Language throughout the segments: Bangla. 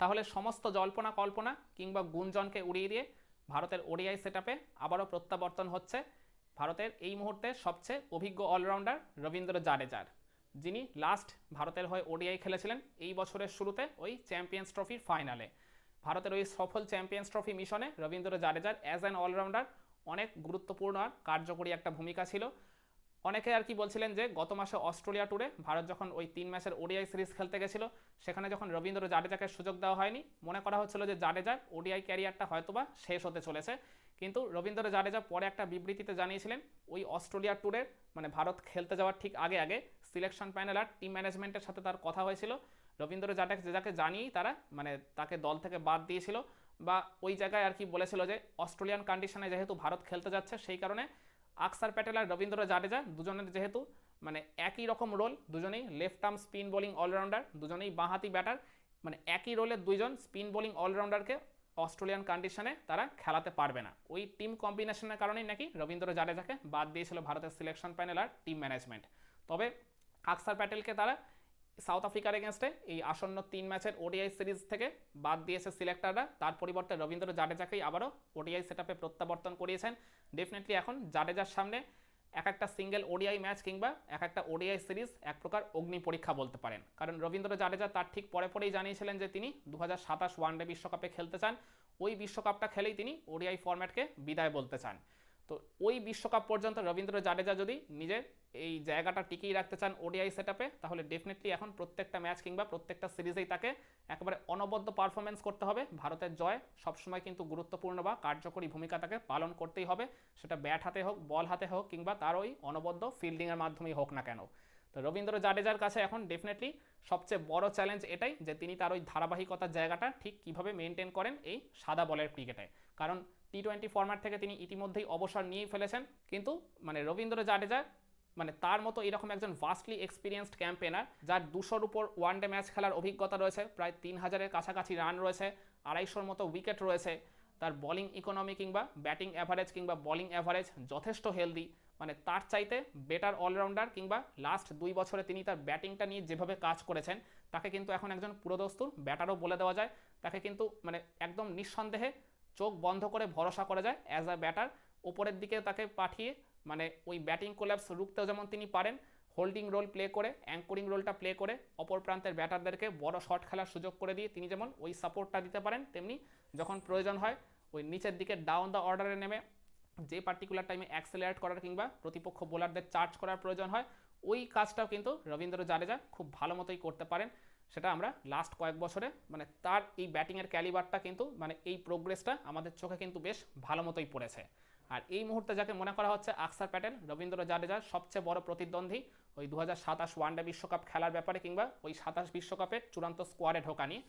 তাহলে সমস্ত জল্পনা কল্পনা কিংবা গুঞ্জনকে উড়িয়ে দিয়ে ভারতের ওডিআই সেট আপে আবারও প্রত্যাবর্তন হচ্ছে ভারতের এই মুহূর্তে সবচেয়ে অভিজ্ঞ অলরাউন্ডার রবীন্দ্র জাডেজার। যিনি লাস্ট ভারতের হয়ে ওডিআই খেলেছিলেন এই বছরের শুরুতে ওই চ্যাম্পিয়ন্স ট্রফির ফাইনালে ভারতের ওই সফল চ্যাম্পিয়ন্স ট্রফি মিশনে রবীন্দ্র জাডেজার অ্যাজ অ্যান অলরাউন্ডার অনেক গুরুত্বপূর্ণ আর কার্যকরী একটা ভূমিকা ছিল। অনেকে আর কি বলছিলেন যে গত মাসে অস্ট্রেলিয়া ট্যুরে ভারত যখন ওই তিন ম্যাচের ওডিআই সিরিজ খেলতে গেছিল, সেখানে যখন রবীন্দ্র জাডেজাকে সুযোগ দেওয়া হয়নি, মনে করা হচ্ছিল যে জাডেজার ওডিআই ক্যারিয়ারটা হয়তোবা শেষ হতে চলেছে। কিন্তু রবীন্দ্র জাডেজা পরে একটা বিবৃতিতে জানিয়েছিলেন, ওই অস্ট্রেলিয়া ট্যুরের মানে ভারত খেলতে যাওয়ার ঠিক আগে আগে সিলেকশন প্যানেল আর টিম ম্যানেজমেন্টের সাথে তার কথা হয়েছিল। রবীন্দ্র জাডেজ জাডেজাকে জানিয়েই তারা মানে তাকে দল থেকে বাদ দিয়েছিল বা ওই জায়গায় আর কি বলেছিল যে অস্ট্রেলিয়ান কন্ডিশনে যেহেতু ভারত খেলতে যাচ্ছে, সেই কারণে আকসার প্যাটেল আর রবীন্দ্র জাডেজা দুজনের যেহেতু মানে একই রকম রোল, দুজনেই left arm spin bowling allrounder দুজনেই বাঁহাতি ব্যাটার মানে একই রোলের দুইজন স্পিন বোলিং অলরাউন্ডারকে অস্ট্রেলিয়ান কন্ডিশনে তারা খেলাতে পারবে না। ওই টিম কম্বিনেশনের কারণেই নাকি রবীন্দ্র জাডেজাকে বাদ দিয়েছিল ভারতের সিলেকশন প্যানেল আর টিম ম্যানেজমেন্ট তবে আকসার প্যাটেলকে তারা সাউথ আফ্রিকার এগেনস্টে এই আসন্ন তিন ম্যাচের ওডিআই সিরিজ থেকে বাদ দিয়েছে সিলেক্টররা। তার পরিবর্তে রবীন্দ্র জাডেজাকেই আবারও ওডিআই সেট প্রত্যাবর্তন করিয়েছেন। ডেফিনেটলি এখন জাডেজার সামনে এক একটা সিঙ্গেল ওডিআই ম্যাচ কিংবা এক একটা ওডিআই সিরিজ এক প্রকার অগ্নি পরীক্ষা বলতে পারেন। কারণ রবীন্দ্র জাডেজা তার ঠিক পরে পরেই জানিয়েছিলেন যে তিনি দু হাজার সাতাশ ওয়ানডে বিশ্বকাপে খেলতে চান। ওই বিশ্বকাপটা খেলেই তিনি ওডিআই ফরম্যাটকে বিদায় বলতে চান। তো ওই বিশ্বকাপ পর্যন্ত রবীন্দ্র জাডেজা যদি নিজের এই জায়গাটা টিকিয়ে রাখতে চান ওডিআই সেট তাহলে ডেফিনেটলি এখন প্রত্যেকটা ম্যাচ কিংবা প্রত্যেকটা সিরিজেই তাকে একেবারে অনবদ্য পারফরমেন্স করতে হবে। ভারতের জয় সবসময় কিন্তু গুরুত্বপূর্ণ বা কার্যকরী ভূমিকা তাকে পালন করতেই হবে। সেটা ব্যাট হাতে হোক বল হাতে হোক কিংবা তার ওই অনবদ্য ফিল্ডিংয়ের মাধ্যমেই হোক না কেন। তো রবীন্দ্র জাডেজার কাছে এখন ডেফিনেটলি সবচেয়ে বড় চ্যালেঞ্জ এটাই যে তিনি তার ওই ধারাবাহিকতার জায়গাটা ঠিক কীভাবে মেনটেন করেন এই সাদা বলের ক্রিকেটে কারণ টি টোয়েন্টি ফরম্যাট থেকে তিনি ইতিমধ্যেই অবসর নিয়েই ফেলেছেন, কিন্তু মানে রবীন্দ্র জাডেজা মানে তার মতো এরকম একজন ভাস্টলি এক্সপিরিয়েন্সড ক্যাম্পেনার যার দুশোর উপর ওয়ানডে ম্যাচ খেলার অভিজ্ঞতা রয়েছে, প্রায় তিন হাজারের কাছাকাছি রান রয়েছে, আড়াইশোর মতো উইকেট রয়েছে, তার বলিং ইকোনমি কিংবা ব্যাটিং অ্যাভারেজ কিংবা বলিং অ্যাভারেজ যথেষ্ট হেলদি মানে তার চাইতে বেটার অলরাউন্ডার কিংবা লাস্ট দুই বছরে তিনি তার ব্যাটিংটা নিয়ে যেভাবে কাজ করেছেন, তাকে কিন্তু এখন একজন পুরোদস্তুর ব্যাটারও বলে দেওয়া যায়। তাকে কিন্তু মানে একদম নিঃসন্দেহে চোখ বন্ধ করে ভরসা করা যায় অ্যাজ আ ব্যাটার ওপরের দিকে তাকে পাঠিয়ে মানে ওই ব্যাটিং কোল্যাপস রুখতেও যেমন তিনি পারেন হোল্ডিং রোল প্লে করে অ্যাঙ্করিং রোলটা প্লে করে, অপর প্রান্তের ব্যাটারদেরকে বড় শট খেলার সুযোগ করে দিয়ে তিনি যেমন ওই সাপোর্টটা দিতে পারেন, তেমনি যখন প্রয়োজন হয় ওই নিচের দিকে ডাউন দ্য অর্ডারে নেমে যে পার্টিকুলার টাইমে অ্যাক্সেলারেট করার কিংবা প্রতিপক্ষ বোলারদের চার্জ করার প্রয়োজন হয়, ওই কাজটাও কিন্তু রবীন্দ্র জাডেজা খুব ভালো মতোই করতে পারেন। সেটা আমরা লাস্ট কয়েক বছরে মানে তার এই ব্যাটিংয়ের ক্যালিবারটা কিন্তু মানে এই প্রোগ্রেসটা আমাদের চোখে কিন্তু বেশ ভালো মতোই পড়েছে। আর এই মুহূর্তে যাকে মনে করা হচ্ছে আকসার প্যাটেল, রবীন্দ্র জাডেজার সবচেয়ে বড় প্রতিদ্বন্দ্বী ওই দু হাজার সাতাশ ওয়ানডে বিশ্বকাপ খেলার ব্যাপারে কিংবা ওই সাতাশ বিশ্বকাপের চূড়ান্ত স্কোয়াডে ঢোকা নিয়ে।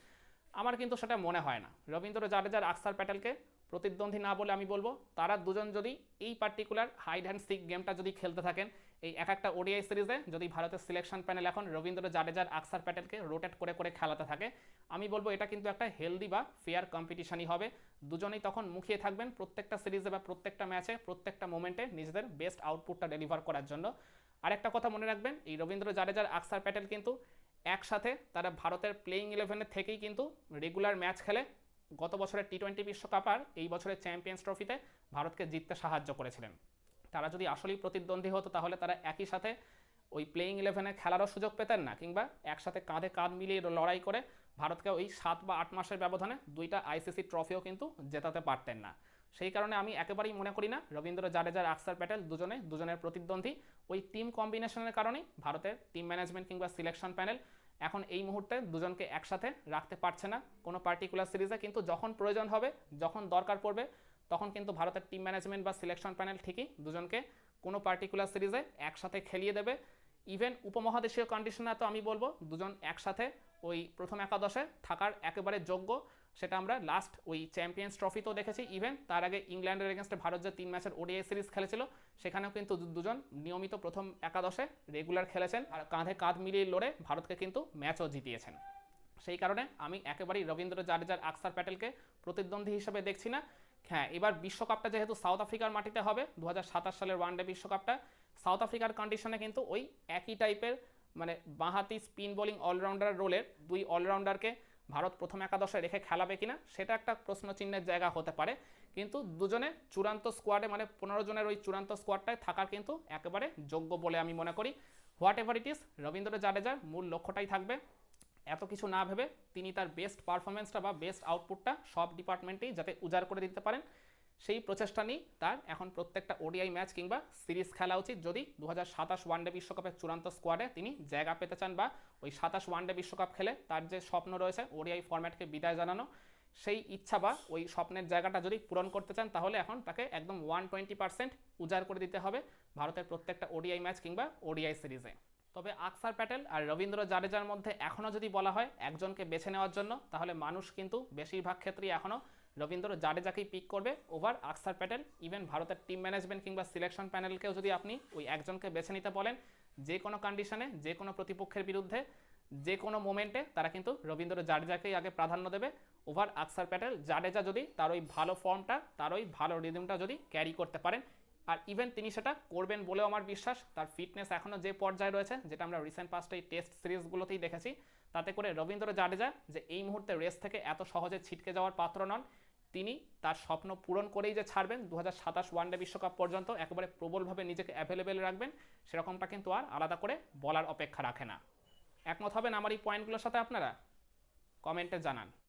আমার কিন্তু সেটা মনে হয় না। রবীন্দ্র জাডেজার আকসার প্যাটেলকে প্রতিদ্বন্দ্বী না বলে আমি বলব, তারা দুজন যদি এই পার্টিকুলার হাইড হ্যান্ড সিক গেমটা যদি খেলতে থাকেন, এই এক একটা ওডিআই সিরিজে যদি ভারতের সিলেকশন প্যানেল এখন রবীন্দ্র জাডেজার আকসার প্যাটেলকে রোটেট করে করে খেলাতে থাকে, আমি বলব এটা কিন্তু একটা হেলদি বা ফেয়ার কম্পিটিশনই হবে। দুজনেই তখন মুখিয়ে থাকবেন প্রত্যেকটা সিরিজে বা প্রত্যেকটা ম্যাচে প্রত্যেকটা মোমেন্টে নিজেদের বেস্ট আউটপুটটা ডেলিভার করার জন্য। আরেকটা কথা মনে রাখবেন, এই রবীন্দ্র জাডেজার আকসার প্যাটেল কিন্তু একসাথে তারা ভারতের প্লেইং ইলেভেনের থেকেই কিন্তু রেগুলার ম্যাচ খেলে। গত বছরের টি টোয়েন্টি বিশ্বকাপ আর এই বছরের চ্যাম্পিয়ন্স ট্রফিতে ভারতকে জিততে সাহায্য করেছিলেন। তারা যদি আসলেই প্রতিদ্বন্দ্বী হতো, তাহলে তারা একই সাথে ওই প্লেইং ইলেভেনে খেলারও সুযোগ পেতেন না, কিংবা একসাথে কাঁধে কাঁধ মিলিয়ে লড়াই করে ভারতকে ওই সাত বা আট মাসের ব্যবধানে দুইটা আইসিসি ট্রফিও কিন্তু জেতাতে পারতেন না। সেই কারণে আমি একেবারেই মনে করি না, রবীন্দ্র জাডেজার আকসার প্যাটেল দুজনে, দুজনের প্রতিদ্বন্দ্বী। ওই টিম কম্বিনেশনের কারণেই ভারতের টিম ম্যানেজমেন্ট কিংবা সিলেকশন প্যানেল এখন এই মুহূর্তে দুজনকে একসাথে রাখতে পারছে না কোনো পার্টিকুলার সিরিজে কিন্তু যখন প্রয়োজন হবে, যখন দরকার পড়বে, তখন কিন্তু ভারতের টিম ম্যানেজমেন্ট বা সিলেকশন প্যানেল ঠিকই দুজনকে কোনো পার্টিকুলার সিরিজে একসাথে খেলিয়ে দেবে। ইভেন উপমহাদেশীয় কন্ডিশনে তো আমি বলব, দুজন একসাথে ওই প্রথম একাদশে থাকার একেবারে যোগ্য। সেটা আমরা লাস্ট ওই চ্যাম্পিয়ন্স ট্রফিতেও দেখেছি ইভেন তার আগে ইংল্যান্ডের এগেনস্টে ভারত যে তিন ম্যাচের ওডিআই সিরিজ খেলেছিল, সেখানেও কিন্তু দুজন নিয়মিত প্রথম একাদশে রেগুলার খেলেছেন আর কাঁধে কাঁধ মিলিয়ে লড়ে ভারতকে কিন্তু ম্যাচও জিতিয়েছেন। সেই কারণে আমি একেবারেই রবীন্দ্র জাডেজার আকসার প্যাটেলকে প্রতিদ্বন্দ্বী হিসেবে দেখছি না। হ্যাঁ এবার বিশ্বকাপটা যেহেতু সাউথ আফ্রিকার মাটিতে হবে দু হাজার সাতাশ সালের ওয়ানডে বিশ্বকাপটা সাউথ আফ্রিকার কন্ডিশনে কিন্তু ওই একই টাইপের মানে বাঁহাতি স্পিন বোলিং অলরাউন্ডার রোলের দুই অলরাউন্ডারকে ভারত প্রথম একাদশে রেখে খেলাবে কিনা, সেটা একটা প্রশ্নচিহ্নের জায়গা হতে পারে। কিন্তু দুজনে চূড়ান্ত স্কোয়াডে মানে পনেরো জনের ওই চূড়ান্ত স্কোয়াডটায় থাকার কিন্তু একেবারে যোগ্য বলে আমি মনে করি। Whatever it is Ravindra জাডেজার মূল লক্ষ্যটাই থাকবে। এত কিছু না ভেবে তিনি তার বেস্ট পারফরমেন্সটা বা বেস্ট আউটপুটটা সব ডিপার্টমেন্টেই যাতে উজাড় করে দিতে পারেন। সেই প্রচেষ্টা নিয়ে তার এখন প্রত্যেকটা ওডিআই ম্যাচ কিংবা সিরিজ খেলা উচিত। যদি দু হাজার সাতাশ ওয়ানডে বিশ্বকাপের চূড়ান্ত স্কোয়াডে তিনি জায়গা পেতে চান বা ওই সাতাশ ওয়ানডে বিশ্বকাপ খেলে তার যে স্বপ্ন রয়েছে ওডিআই ফরম্যাটকে বিদায় জানানো, সেই ইচ্ছা বা ওই স্বপ্নের জায়গাটা যদি পূরণ করতে চান, তাহলে এখন তাকে একদম ওয়ান টোয়েন্টি পার্সেন্ট উজাড় করে দিতে হবে ভারতের প্রত্যেকটা ওডিআই ম্যাচ কিংবা ওডিআই সিরিজে তবে আকসার প্যাটেল আর রবীন্দ্র জাডেজার মধ্যে এখনও যদি বলা হয় একজনকে বেছে নেওয়ার জন্য, তাহলে মানুষ কিন্তু বেশিরভাগ ক্ষেত্রেই এখনও রবীন্দ্র জাডেজাকেই পিক করবে ওভার আকসার প্যাটেল ইভেন ভারতের টিম ম্যানেজমেন্ট কিংবা সিলেকশন প্যানেলকেও যদি আপনি ওই একজনকে বেছে নিতে বলেন, যে কোনো কন্ডিশনে যে কোনো প্রতিপক্ষের বিরুদ্ধে, যে কোনো মোমেন্টে তারা কিন্তু রবীন্দ্র জাডেজাকেই আগে প্রাধান্য দেবে ওভার আকসার প্যাটেল জাডেজা যদি তার ওই ভালো ফর্মটা তার ওই ভালো রিদমটা যদি ক্যারি করতে পারেন, আর ইভেন তিনি সেটা করবেন বলেও আমার বিশ্বাস, তার ফিটনেস এখনও যে পর্যায়ে রয়েছে, যেটা আমরা রিসেন্ট পাস্ট এই টেস্ট সিরিজগুলোতেই দেখেছি, তাতে করে রবীন্দ্র জাডেজা যে এই মুহূর্তে রেস থেকে এত সহজে ছিটকে যাওয়ার পাত্র নন তিনি তার স্বপ্ন পূরণ করেই যে ছাড়বেন দু হাজার সাতাশ ওয়ানডে বিশ্বকাপ পর্যন্ত একেবারে প্রবলভাবে নিজেকে অ্যাভেলেবেল রাখবেন, সেরকমটা কিন্তু আর আলাদা করে বলার অপেক্ষা রাখে না। একমত হবেন আমার এই পয়েন্টগুলোর সাথে আপনারা? কমেন্টে জানান।